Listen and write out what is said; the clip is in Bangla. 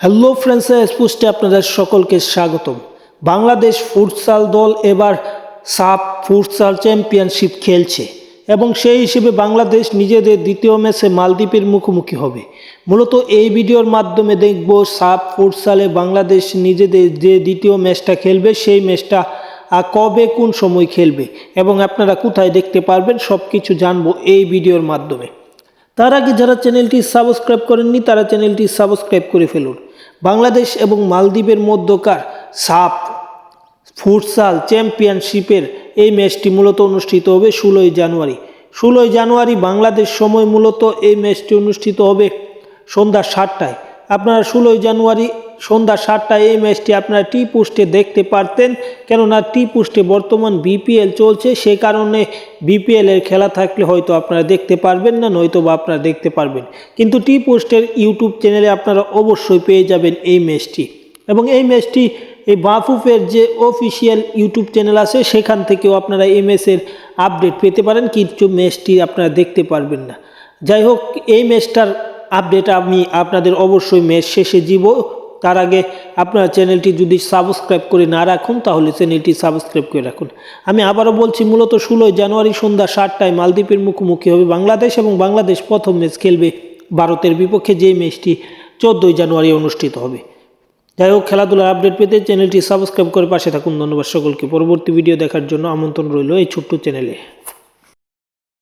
হ্যালো ফ্রেন্ডস স্পোর্টসে আপনাদের সকলকে স্বাগতম। বাংলাদেশ ফুটসাল দল এবার সাব ফুটসাল চ্যাম্পিয়নশিপ খেলছে এবং সেই হিসেবে বাংলাদেশ নিজেদের দ্বিতীয় ম্যাচে মালদ্বীপের মুখোমুখি হবে। মূলত এই ভিডিওর মাধ্যমে দেখব সাব ফুটসালে বাংলাদেশ নিজেদের যে দ্বিতীয় ম্যাচটা খেলবে, সেই ম্যাচটা কবে, কোন সময় খেলবে এবং আপনারা কোথায় দেখতে পারবেন সব কিছু জানব এই ভিডিওর মাধ্যমে। তার আগে যারা চ্যানেলটি সাবস্ক্রাইব করেননি, তারা চ্যানেলটি সাবস্ক্রাইব করে ফেলুন। বাংলাদেশ এবং মালদ্বীপের মধ্যকার সাপ ফুটসাল চ্যাম্পিয়নশিপের এই ম্যাচটি মূলত অনুষ্ঠিত হবে ষোলোই জানুয়ারি। ষোলোই জানুয়ারি বাংলাদেশ সময় মূলত এই ম্যাচটি অনুষ্ঠিত হবে সন্ধ্যা সাতটায়। আপনারা ষোলোই জানুয়ারি সন্ধ্যা সাতটায় এই ম্যাচটি আপনারা টি পোস্টে দেখতে পারতেন। কেননা টি পোস্টে বর্তমান বিপিএল চলছে, সে কারণে বিপিএল এর খেলা থাকলে হয়তো আপনারা দেখতে পারবেন না নয়তো বা আপনারা দেখতে পারবেন। কিন্তু টি পোস্টের ইউটিউব চ্যানেলে আপনারা অবশ্যই পেয়ে যাবেন এই ম্যাচটি এবং এই ম্যাচটি এই বাফুফের যে অফিসিয়াল ইউটিউব চ্যানেল আছে, সেখান থেকেও আপনারা এই ম্যাচের আপডেট পেতে পারেন, কিন্তু ম্যাচটি আপনারা দেখতে পারবেন না। যাই হোক এই ম্যাচটার আপডেট আমি আপনাদের অবশ্যই ম্যাচ শেষে দিব। তার আগে আপনার চ্যানেলটি যদি সাবস্ক্রাইব করে না রাখুন, তাহলে চ্যানেলটি সাবস্ক্রাইব করে রাখুন। আমি আবারও বলছি, মূলত ষোলোই জানুয়ারি সন্ধ্যা সাতটায় মালদ্বীপের মুখোমুখি হবে বাংলাদেশ এবং বাংলাদেশ প্রথম ম্যাচ খেলবে ভারতের বিপক্ষে, যেই ম্যাচটি চোদ্দোই জানুয়ারি অনুষ্ঠিত হবে। যাই হোক, খেলাধুলার আপডেট পেতে চ্যানেলটি সাবস্ক্রাইব করে পাশে থাকুন। ধন্যবাদ সকলকে। পরবর্তী ভিডিও দেখার জন্য আমন্ত্রণ রইল এই ছোট্ট চ্যানেলে